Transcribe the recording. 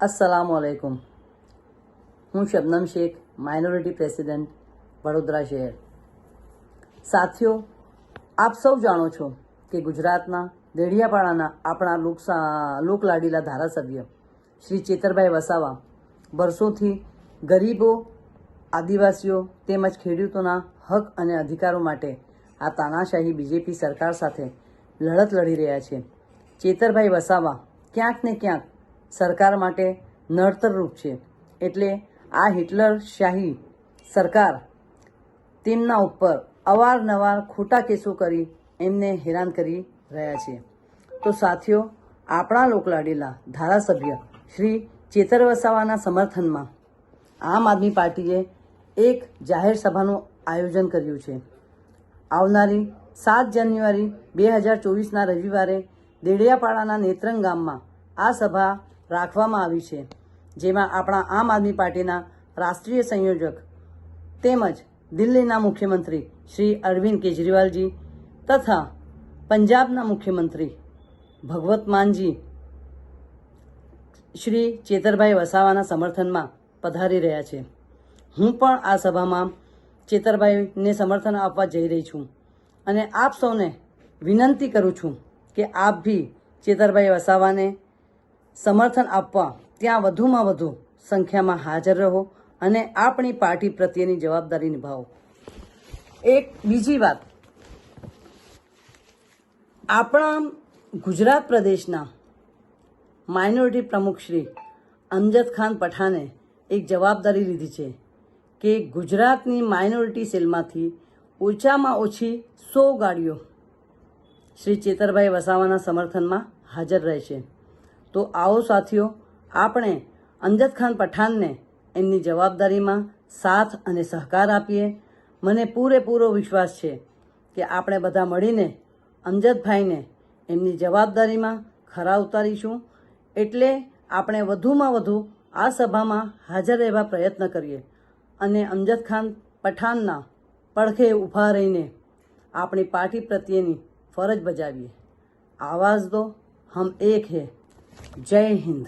અસલામ આલેકુમ હું Shabnam Shaikh minority president Vadodara શહેર. સાથીઓ, આપ સૌ જાણો છો કે ગુજરાતના દેડિયાપાડાના આપણા લોકસા, લોકલાડીલા ધારાસભ્ય શ્રી ચેતરભાઈ વસાવા વર્ષોથી ગરીબો, આદિવાસીઓ તેમજ ખેડૂતોના હક અને અધિકારો માટે આ તાનાશાહી બીજેપી સરકાર સાથે લડત લડી રહ્યા છે. ચેતરભાઈ વસાવા ક્યાંક ને ક્યાંક સરકાર માટે નડતરરૂપ છે. એટલે આ હિટલર શાહી સરકાર તેમના ઉપર અવારનવાર ખોટા કેસો કરી એમને હેરાન કરી રહ્યા છે. તો સાથીઓ, આપણા લોકલાડીલા ધારાસભ્ય શ્રી ચેતર વસાવાના સમર્થનમાં આમ આદમી પાર્ટીએ એક જાહેર સભાનું આયોજન કર્યું છે. આવનારી સાત જાન્યુઆરી બે હજાર ચોવીસના રવિવારે દેડિયાપાડાના નેત્રંગ ગામમાં આ સભા રાખવામાં આવી છે, જેમાં આપણા આમ આદમી પાર્ટીના રાષ્ટ્રીય સંયોજક તેમજ દિલ્હીના મુખ્યમંત્રી શ્રી અરવિંદ કેજરીવાલજી તથા પંજાબના મુખ્યમંત્રી ભગવત માનજી શ્રી ચેતરભાઈ વસાવાના સમર્થનમાં પધારી રહ્યા છે. હું પણ આ સભામાં ચેતરભાઈને સમર્થન આપવા જઈ રહી છું અને આપ સૌને વિનંતી કરું છું કે આપ ભી ચેતરભાઈ વસાવાને સમર્થન આપવા ત્યાં વધુમાં વધુ સંખ્યામાં હાજર રહો અને આપણી પાર્ટી પ્રત્યેની જવાબદારી નિભાવો. એક બીજી વાત. આપણા ગુજરાત પ્રદેશના માઇનોરિટી પ્રમુખ શ્રી અમજદ ખાન પઠાણે એક જવાબદારી લીધી છે કે ગુજરાતની માઇનોરિટી સેલમાંથી ઓછામાં ઓછી સો ગાડીઓ શ્રી ચેતરભાઈ વસાવાના સમર્થનમાં હાજર રહેશે. તો આવો સાથીઓ, આપણે અમજદ ખાન પઠાણને એમની જવાબદારીમાં સાથ અને સહકાર આપીએ. મને પૂરેપૂરો વિશ્વાસ છે કે આપણે બધા મળીને અમજદભાઈને એમની જવાબદારીમાં ખરા ઉતારીશું. એટલે આપણે વધુમાં વધુ આ સભામાં હાજર રહેવા પ્રયત્ન કરીએ અને અમજદ ખાન પઠાણના પડખે ઊભા રહીને આપણી પાર્ટી પ્રત્યેની ફરજ બજાવીએ. આવાજ દો હમ એક હે. જય હિન્દ